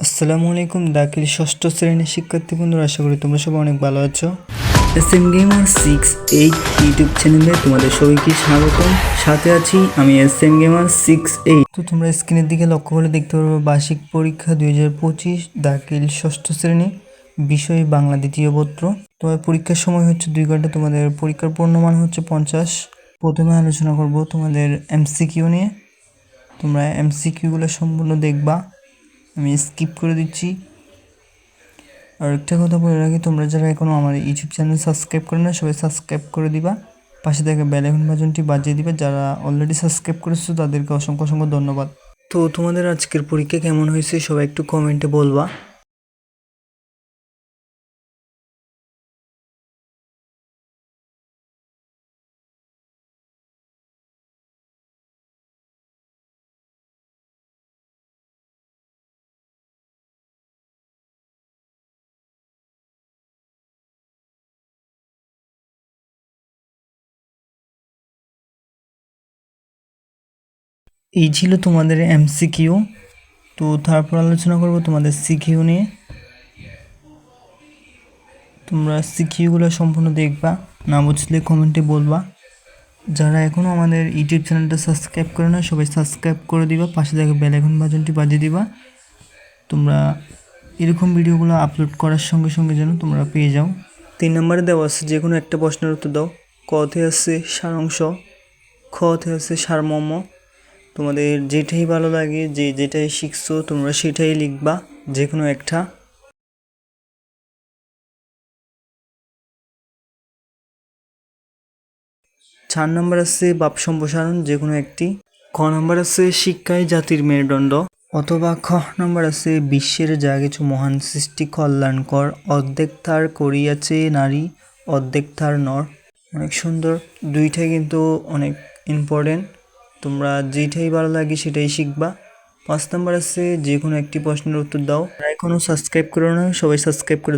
আসসালামু আলাইকুম দাখিল ষষ্ঠ শ্রেণির শিক্ষার্থী বন্ধুরা আশা করি তোমরা সবাই অনেক ভালো আছো। S M gamer six eight YouTube চ্যানেলে তোমাদের সবাইকে স্বাগতম। সাথে আছি আমি S M gamer six eight তো তোমরা স্ক্রিনের দিকে লক্ষ্য করে দেখতে পারবে বার্ষিক পরীক্ষা দুই হাজার পঁচিশ দাখিল ষষ্ঠ শ্রেণি বিষয় বাংলা দ্বিতীয় পত্র। তোমার পরীক্ষার সময় হচ্ছে দুই ঘণ্টা তোমাদের পরীক্ষার পূর্ণমান হচ্ছে পঞ্চাশ। প্রথমে আলোচনা করব তোমাদের এমসিকিউ নিয়ে। তোমরা এমসিকিউগুলো সম্পূর্ণ দেখবা। আমি স্কিপ করে দিচ্ছি। আর একটা কথা বলে রাখি, তোমরা যারা এখনও আমার ইউটিউব চ্যানেল সাবস্ক্রাইব করে না, সবাই সাবস্ক্রাইব করে দিবা। পাশে থেকে বেল আইকন বাজনটি বাজিয়ে দিবে। যারা অলরেডি সাবস্ক্রাইব করেছ, তাদেরকে অসংখ্য অসংখ্য ধন্যবাদ। তো তোমাদের আজকের পরীক্ষা কেমন হয়েছে, সবাই একটু কমেন্টে বলবা। এই ছিল তোমাদের এমসিকিউ তো তারপর আলোচনা করব তোমাদের সিকিউ নিয়ে। তোমরা সিকিউগুলো সম্পূর্ণ দেখবা, না বুঝলে কমেন্টে বলবা। যারা এখনও আমাদের ইউটিউব চ্যানেলটা সাবস্ক্রাইব করে না, সবাই সাবস্ক্রাইব করে দিবা, পাশে থেকে বেল আইকন বাটনটি বাজিয়ে দিবা। তোমরা এরকম ভিডিওগুলো আপলোড করার সঙ্গে সঙ্গে যেন তোমরা পেয়ে যাও। তিন নম্বরে দেওয়া আছে যে কোনো একটা প্রশ্নের উত্তর দাও। কতে আছে সারাংশ খতে আছে সারমর্ম তোমাদের যেটাই ভালো লাগে, যে যেটাই শিখছো, তোমরা সেটাই লিখবা যে কোনো একটা। চার নম্বর আছে বাপ সম্প্রসারণ যে কোনো একটি। ক নম্বর আছে শিক্ষাই জাতির মেরুদণ্ড, অথবা খ নম্বর আছে বিশ্বের যা কিছু মহান সৃষ্টি কল্যাণকর। অর্ধেক তার করিয়াছে নারী, অর্ধেক তার নর। অনেক সুন্দর। দুইটাই কিন্তু অনেক ইম্পর্টেন্ট তোমরা যেটাই ভালো লাগে সেটাই শিখবা। পাঁচ নাম্বার আছে যে কোনো একটি প্রশ্নের উত্তর দাও। এখনও সাবস্ক্রাইব করো না, সবাই সাবস্ক্রাইব করে